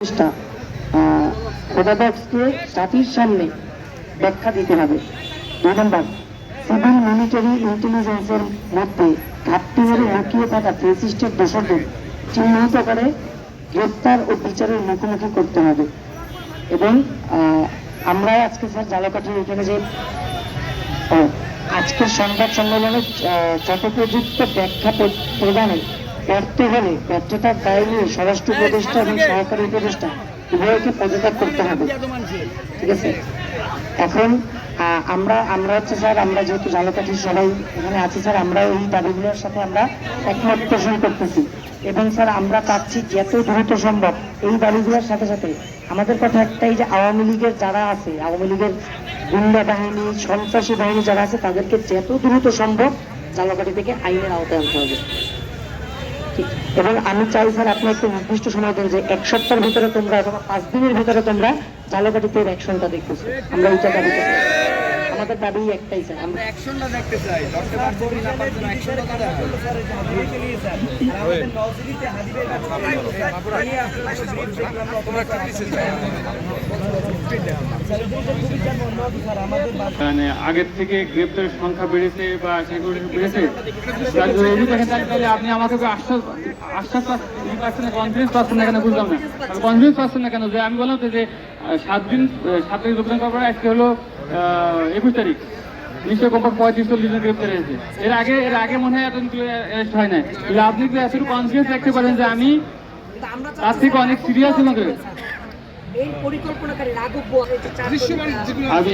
চেষ্টা খোদাবক্সকে জাতির সামনে ব্যাখ্যা দিতে হবে। দুই নম্বর সিভিল মিলিটারি ইন্টেলিজেন্সের মধ্যে ঘাটতি মেরে লুকিয়ে থাকা ফেসিস্টের দোষরদের চিহ্নিত করে গ্রেপ্তার ও বিচারের মুখোমুখি করতে হবে। এবং আমরা আজকে স্যার জালাকাঠির এখানে যে আজকের সংবাদ সম্মেলনে আহ, যথোপযুক্ত ব্যাখ্যা প্র- প্রদানে ব্যর্থ হলে ব্যর্থতার দায় নিয়ে স্বরাষ্ট্র উপদেষ্টা এবং সহকারী উপদেষ্টা উভয়কে পদত্যাগ করতে হবে। ঠিক আছে? এখন আমরা আমরা হচ্ছে স্যার আমরা যেহেতু জালকাঠির সবাই এখানে আছি স্যার আমরা এই দাবিগুলোর সাথে আমরা একমত পোষণ করতেছি। এবং স্যার আমরা চাচ্ছি যত দ্রুত সম্ভব এই দাবিগুলোর সাথে সাথে। আমাদের কথা একটাই যে আওয়ামী লীগের যারা আছে আওয়ামী লীগের গুন্ডা বাহিনী সন্ত্রাসী বাহিনী যারা আছে তাদেরকে যত দ্রুত সম্ভব জালকাঠি থেকে আইনের আওতায় আনতে হবে। এবং আমি চাই স্যার, আপনি একটু নির্দিষ্ট সময় দেন যে এক সপ্তাহের ভিতরে তোমরা অথবা পাঁচ দিনের ভিতরে তোমরা জালকাঠিতে অ্যাকশনটা দেখতেছো আমরা এইটা দাবি করছি। আমাদের দাবি একটাই স্যার। আমরা অ্যাকশনটা দেখতে চাই। পারব কি না পারব না অ্যাকশনটা তো দেখাবো। মানে আগের থেকে গ্রেপ্তারের সংখ্যা বেড়েছে বা সেগুলো বেড়েছে তার যদি এদিকে দেখেন তাহলে তাহলে আপনি আমাকে তো আশ্বাস আশ্বাস পাচ্ছেন ই পাচ্ছেন না কনফিডেন্স পাচ্ছেন না কেন বুঝলাম না। কনফিডেন্স পাচ্ছেন না কেন? যে আমি বললাম যে সাত দিন সাত তারিখ যোগদান করার পর আজকে হলো একুশ তারিখ। নিশ্চয় কমপক্ষে পঁয়ত্রিশ চল্লিশ জন গ্রেপ্তার হয়েছে। এর আগে এর আগে মনে হয় এতগুলো অ্যারেস্ট হয় না তাহলে আপনি তো এতটুকু কনফিডেন্স রাখতে পারেন যে আমি তার থেকে অনেক সিরিয়াস আমাকে আমি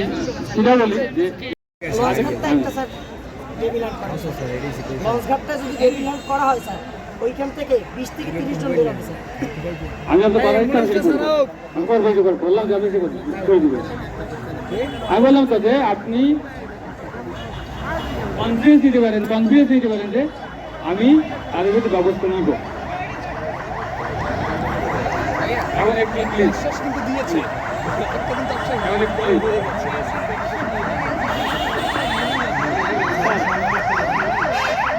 সেটা বলি যে একটা স্যার ডেভিলান্ড করা লঞ্চঘাটটা যদি ডেভিলান্ড করা হয় স্যার ওইখান থেকে বিশ থেকে তিরিশ জন বেরোবে স্যার। আমি আপনার কথা আমি করব আমি যে করব। আমি বললাম তো যে আপনি কনফিডেন্স দিতে পারেন কনফিডেন্স দিতে পারেন যে আমি তাদের প্রতি ব্যবস্থা নিব।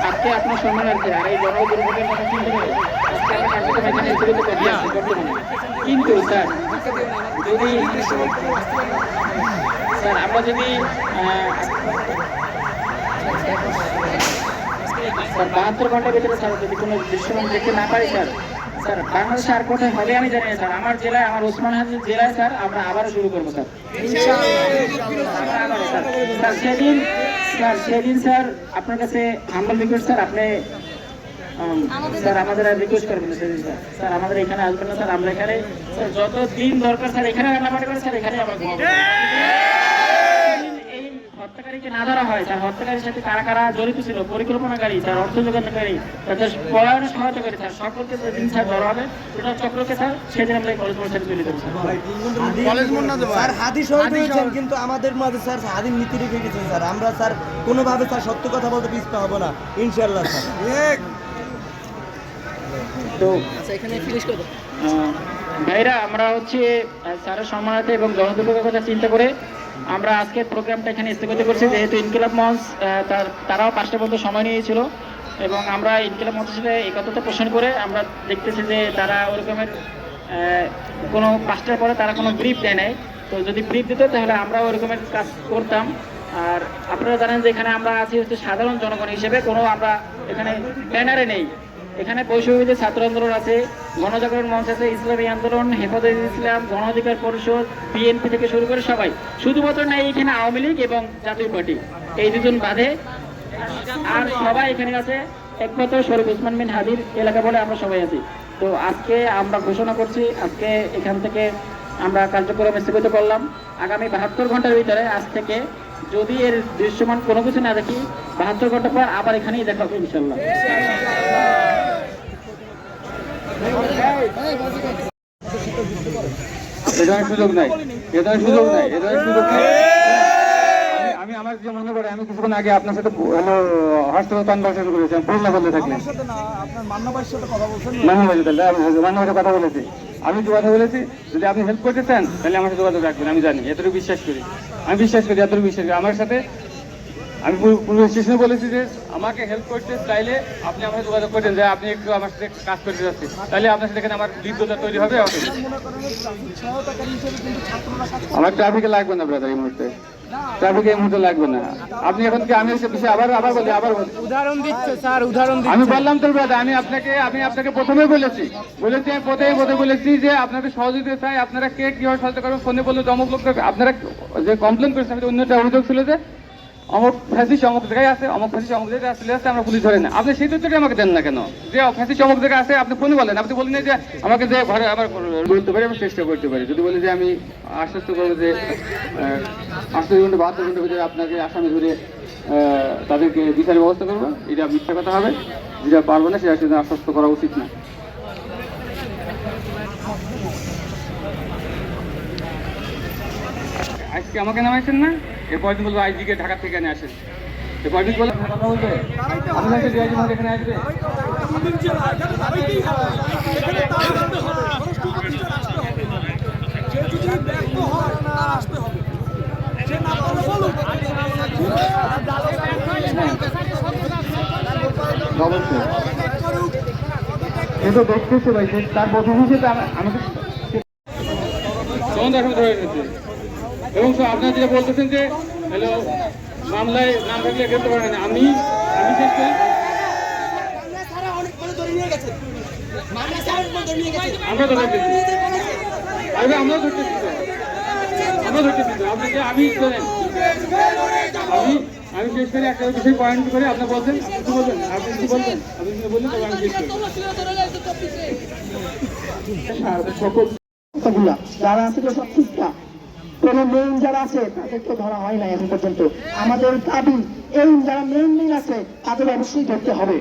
আজকে আপনার সম্মান আছে আর এই জনদুর্ভোগের কথা চিন্তা করে কিন্তু স্যার যদি স্যার আমরা যদি স্যার বাহাত্তর ঘণ্টার ভিতরে স্যার যদি কোনো দৃশ্যমান দেখতে না পারি স্যার স্যার বাংলাদেশে আর কোথায় হবে আমি জানি স্যার আমার জেলায় আমার ওসমান হাজির জেলায় স্যার আমরা আবারও শুরু করব স্যার স্যার সেদিন স্যার সেদিন স্যার আপনার কাছে হাম্বল রিকোয়েস্ট, স্যার, আপনি স্যার আমাদের আর রিকোয়েস্ট করবেন স্যার। স্যার আমাদের এখানে আসবেন না স্যার। আমরা এখানে স্যার যত দিন দরকার স্যার এখানে রান্নাবাড়ি করে স্যার এখানে আমরা এই হত্যাকারীকে না ধরা হয় স্যার হত্যাকারীর সাথে কারা কারা জড়িত ছিল পরিকল্পনাকারী স্যার অর্থ যোগানকারী তাদের পলায়নে সহায়তা করে স্যার সকলকে যেদিন স্যার ধরা হবে টোটাল চক্রকে স্যার সেদিন আমরা কলেজ মোড় স্যার হাদি শহীদ হয়েছেন কিন্তু আমাদের মাঝে স্যার হাদির নীতি রেখে গেছেন স্যার। আমরা স্যার কোনোভাবে স্যার সত্য কথা বলতে পিছপা হব না ইনশাল্লাহ স্যার। তো আচ্ছা ভাইরা আমরা হচ্ছে স্যারের সম্মানার্থে এবং জনদুর্ভোগের কথা চিন্তা করে আমরা আজকের প্রোগ্রামটা এখানে স্থগিত করছি। যেহেতু ইনকিলাব মঞ্চ তারাও পাঁচটা পর্যন্ত সময় নিয়েছিল এবং আমরা ইনকিলাব মঞ্চের সাথে একত্রতা পোষণ করে আমরা দেখতেছি যে তারা ওরকমের কোনো পাঁচটার পরে তারা কোনো ব্রিফ দেয় নাই। তো যদি ব্রিফ দিত তাহলে আমরা ওরকমের কাজ করতাম। আর আপনারা জানেন যে এখানে আমরা আছি হচ্ছে সাধারণ জনগণ হিসেবে কোনো আমরা এখানে ব্যানারে নেই। এখানে বৈষম্যবিধি ছাত্র আন্দোলন আছে, গণজাগরণ মঞ্চ আছে, ইসলামী আন্দোলন, হেফাজত ইসলাম, গণ অধিকার পরিষদ, বিএনপি থেকে শুরু করে সবাই। শুধুমাত্র নেই এখানে আওয়ামী লীগ এবং জাতীয় পার্টি। এই দুজন বাদে আর সবাই এখানে আছে, একমাত্র শরীফ উসমান বিন হাদির এলাকা বলে আমরা সবাই আছি। তো আজকে আমরা ঘোষণা করছি, আজকে এখান থেকে আমরা কার্যক্রম স্থগিত করলাম। আগামী বাহাত্তর ঘণ্টার ভিতরে আজ থেকে যদি এর দৃশ্যমান কোনো কিছু না দেখি, বাহাত্তর ঘণ্টা পর আবার এখানেই দেখা হবে ইনশাল্লাহ এ ধরনের সুযোগ নাই এ ধরনের সুযোগ নাই সুযোগ নাই। আমি- আমি আমার যে মনে করে আমি কিছুক্ষণ আগে আপনার সাথে কনভারসেশন করেছিলাম পূর্ণ কথা বলেছি। আমি যে কথা বলেছি যদি আপনি হেল্প করতে চান তাহলে আমার সাথে যোগাযোগ রাখবেন আমি জানি এতটুকু বিশ্বাস করি। আমি বিশ্বাস করি এতটুকু বিশ্বাস করি। আমার সাথে আমি পুল- পুলিশ স্টেশনে বলেছি যে আমাকে হেল্প করতে চাইলে আপনি আমার সাথে যোগাযোগ করছেন যে আপনি একটু আমার সাথে কাজ করতে যাচ্ছেন। তাহলে আপনার সাথে এখানে আমার বিদ্যুৎটা তৈরি হবে আমার ট্রাফিকে লাগবে না ব্রাদার এই মুহূর্তে। ট্রাফিকে এই মুহূর্তে লাগবে না। আপনি এখন কি আমি একটা বিষয় আবার আবার বলি আবার বলি? উদাহরণ দিচ্ছে স্যার উদাহরণ আমি বললাম তো ব্রাদার আমি আপনাকে আমি আপনাকে প্রথমে বলেছি। বলেছি আমি প্রথমে প্রথমে বলেছি যে আপনাকে সহযোগিতা চাই। আপনারা কে কীভাবে সহযোগিতা করবেন? ফোনে বললে তো অমুক লোক আপনারা যে কমপ্লেন করেছেন অন্যটা অভিযোগ ছিল যে অমুক ফ্যাসিস অমুক জায়গায় আছে, অমুক ফ্যাসিস অমুক জায়গায় আসলে আছে আমরা পুলিশ ধরে না। আপনি সেই তথ্যটা আমাকে দেন না কেন? যে ফ্যাসিস অমুক জায়গায় আছে, আপনি ফোনে বলেন। আপনি বলেন যে আমাকে যে ঘরে আবার বলতে পারি, আমি চেষ্টা করতে পারি। যদি বলি যে আমি আশ্বস্ত করব যে আটচল্লিশ ঘণ্টা, বাহাত্তর ঘণ্টার ভিতরে আপনাকে আসামি ধরে তাদেরকে বিচারের ব্যবস্থা করব, এটা মিথ্যা কথা হবে। যেটা পারব না, সেটা সেটা আশ্বস্ত করা উচিত না। আজকে আমাকে নামাইছেন না? এরপর দিন বলব আইজিকে ঢাকা থেকে এনে আসেন। এরপর দিন বলব ডিআইজি মহোদয় এখানে আসবে? সে দেখতেছে ভাই তার প্রথম হিসেবে আমা- আমাকে তার ধরে এনেছে এবং স্যার আপনারা যেটা বলতেছেন যে হ্যালো মামলায় নাম থাকলে গ্রেপ্তার করেন আমি আমি শেষ করি আমরা ধরতেছি আরে আমরা ধরতেছি আমরা ধরতেছি আপনাকে আমি আমি আমি শেষ করি একটা বিষয় পয়েন্ট করে আপনি বলছেন আপনি কি বলবেন আপনি কি বলবেন আপনি কি বললেন তবে আমি শেষ করি সকল যারা আছে সব ঠিকঠাক কোন মেইন যারা আছে তাদেরকে ধরা হয় না এখন পর্যন্ত। আমাদের দাবি এই যারা মেইন মেইন আছে তাদের অবশ্যই ধরতে হবে।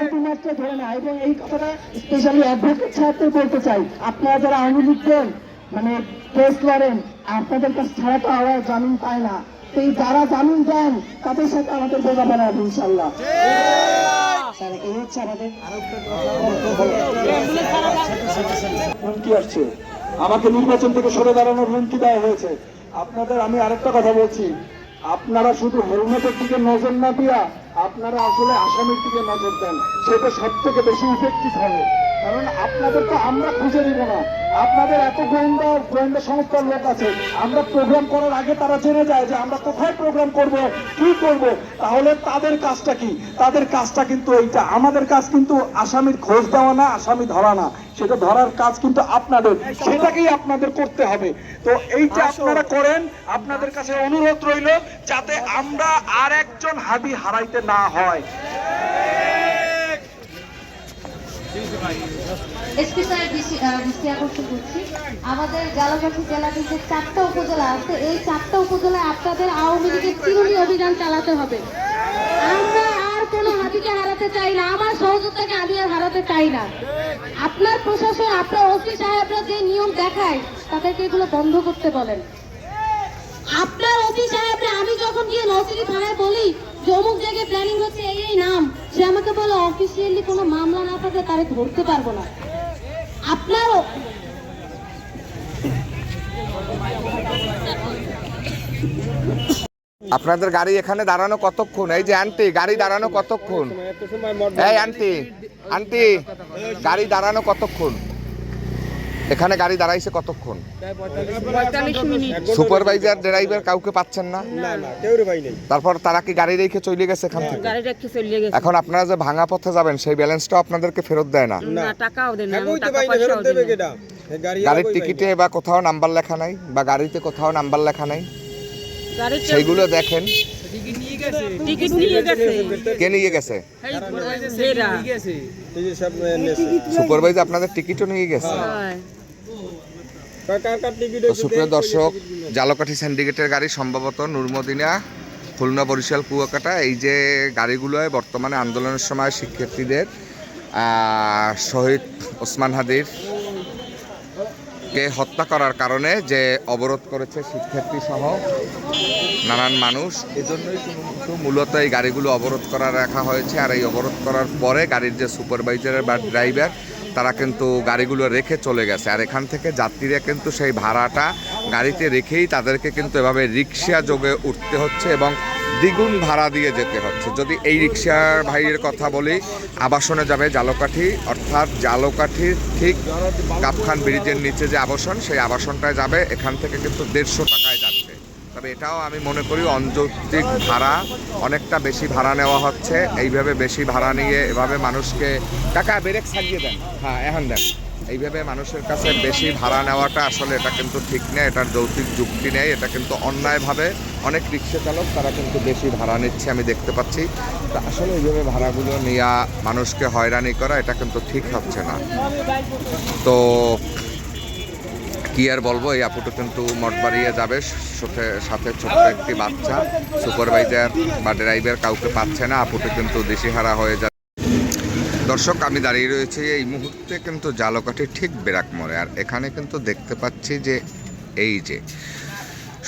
শুধুমাত্র ধরে না এবং এই কথাটা স্পেশালি অ্যাডভোকেট সাহেবদের বলতে চাই। আপনারা যারা আওয়ামী লীগ দেন মানে কেস লড়েন আপনাদের কাছে ছাড়া তো আমরা জামিন পায় না। এই যারা জামিন দেন তাদের সাথে আমাদের বোঝাপড়া হবে ইনশাল্লাহ এই হচ্ছে আমাদের হুমকি আসছে? আমাকে নির্বাচন থেকে সরে দাঁড়ানোর হুমকি দেওয়া হয়েছে। আপনাদের আমি আরেকটা কথা বলছি। আপনারা শুধু হেলমেটের দিকে নজর না দিয়া আপনারা আসলে আসামির দিকে নজর দেন। সেটা সব থেকে বেশি ইফেক্টিভ হবে। কারণ আপনাদের তো আমরা খুঁজে নিব না। আপনাদের এত গোয়েন্দা গোয়েন্দা সংস্থার লোক আছে। আমরা প্রোগ্রাম করার আগে তারা জেনে যায় যে আমরা কোথায় প্রোগ্রাম করব কি করব। তাহলে তাদের কাজটা কি? তাদের কাজটা কিন্তু এইটা। আমাদের কাজ কিন্তু আসামির খোঁজ দেওয়া না আসামি ধরা না। সেটা ধরার কাজ কিন্তু আপনাদের। সেটাকেই আপনাদের করতে হবে। তো এইটা আপনারা করেন। আপনাদের কাছে অনুরোধ রইল যাতে আমরা আর একজন হাদি হারাইতে না হয়। এসপি সাহেব দৃষ্টি আকর্ষণ আমাদের জালাকাঠি জেলা কিন্তু চারটা উপজেলা আছে। এই চারটা উপজেলায় আপনাদের আওয়ামী লীগের চিরুনি অভিযান চালাতে হবে। আমরা আর কোনো হারাতে চাই না। আমার আমি আর হারাতে চাই না। আপনার প্রশাসন, আপনার ওসি সাহেবরা যে নিয়ম দেখায়, তাদেরকে এগুলো বন্ধ করতে বলেন। আপনার ওসি সাহেবরা, আমি যখন গিয়ে নরসিংদী থানায় বলি যে অমুক জায়গায় প্ল্যানিং হচ্ছে এই এই নাম। সে আমাকে বলে অফিসিয়ালি কোনো মামলা না থাকলে তারে ধরতে পারব না। আপনারও আপনাদের গাড়ি এখানে দাঁড়ানো কতক্ষণ? এই যে আন্টি গাড়ি দাঁড়ানো কতক্ষণ? এই আন্টি আন্টি গাড়ি দাঁড়ানো কতক্ষণ? এখানে গাড়ি দাঁড়াইছে কতক্ষণ? সুপারভাইজার ড্রাইভার কাউকে পাচ্ছেন না? তারপর তারা কি গাড়ি রেখে চলে গেছে এখান থেকে? গাড়ি রেখে চলে গেছে। এখন আপনারা যে ভাঙা পথে যাবেন সেই ব্যালেন্সটাও আপনাদেরকে ফেরত দেয় না? না টাকাও দেন না টাকা পয়সাও দেন না। গাড়ির টিকিটে বা কোথাও নাম্বার লেখা নাই বা গাড়িতে কোথাও নাম্বার লেখা নাই। সেইগুলো দেখেন। টিকিট নিয়ে গেছে। কে নিয়ে গেছে? সুপারভাইজার আপনাদের টিকিটও নিয়ে গেছে? হয়। সুপ্রিয় দর্শক, জালকাঠি সিন্ডিকেটের গাড়ি সম্ভবত নুরমদিনা, খুলনা বরিশাল, কুয়াকাটা, এই যে গাড়িগুলোয় বর্তমানে আন্দোলনের সময় শিক্ষার্থীদের শহীদ ওসমান হাদির কে হত্যা করার কারণে যে অবরোধ করেছে শিক্ষার্থী সহ নানান মানুষ, এজন্যই কিন্তু মূলত এই গাড়িগুলো অবরোধ করা রাখা হয়েছে। আর এই অবরোধ করার পরে গাড়ির যে সুপারভাইজার বা ড্রাইভার তারা কিন্তু গাড়িগুলো রেখে চলে গেছে। আর এখান থেকে যাত্রীরা কিন্তু সেই ভাড়াটা গাড়িতে রেখেই তাদেরকে কিন্তু এভাবে রিক্সা যোগে উঠতে হচ্ছে এবং দ্বিগুণ ভাড়া দিয়ে যেতে হচ্ছে। যদি এই রিক্সার ভাইয়ের কথা বলি, আবাসনে যাবে জালকাঠি, অর্থাৎ জালকাঠির ঠিক কাপখান ব্রিজের নিচে যে আবাসন, সেই আবাসনটায় যাবে। এখান থেকে কিন্তু দেড়শো টাকায় যাচ্ছে তবে এটাও আমি মনে করি অনৈতিক ভাড়া, অনেকটা বেশি ভাড়া নেওয়া হচ্ছে। এইভাবে বেশি ভাড়া নিয়ে এভাবে মানুষকে টাকা ব্রেক ছাড়িয়ে দেন। হ্যাঁ এখন দেন। এইভাবে মানুষের কাছে বেশি ভাড়া নেওয়াটা আসলে এটা কিন্তু ঠিক নেই, এটার যৌক্তিক যুক্তি নেই, এটা কিন্তু অন্যায়ভাবে অনেক রিক্সা চালক, তারা কিন্তু বেশি ভাড়া নিচ্ছে, আমি দেখতে পাচ্ছি। তা আসলে এইভাবে ভাড়াগুলো নেওয়া মানুষকে হয়রানি করা, এটা কিন্তু ঠিক হচ্ছে না। তো কি আর বলব, এই আপুটা কিন্তু মঠ বাড়িয়ে যাবে, সাথে সাথে ছোট্ট একটি বাচ্চা। সুপারভাইজার বা ড্রাইভার কাউকে পাচ্ছে না, আপুটা কিন্তু দিশেহারা হয়ে যাবে দর্শক, আমি দাঁড়িয়ে রয়েছি এই মুহূর্তে কিন্তু জালকাঠি ঠিক বেরাক মোড়ে, আর এখানে কিন্তু দেখতে পাচ্ছি যে এই যে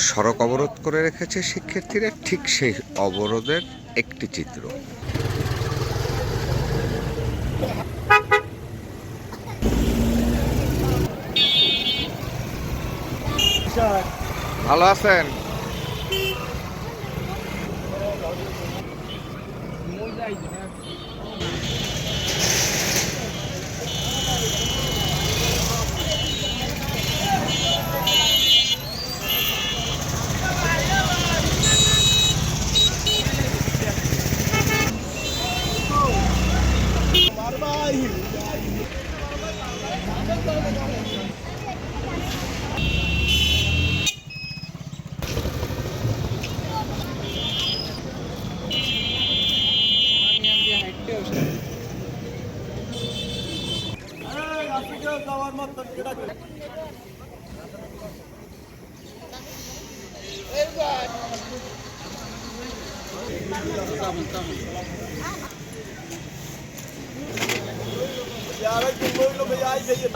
সড়ক অবরোধ করে রেখেছে শিক্ষার্থীরা, ঠিক সেই অবরোধের একটি চিত্র। ভালো আছেন? যাওয়ার মতন কিনা यार कि कोई लोग आई चाहिए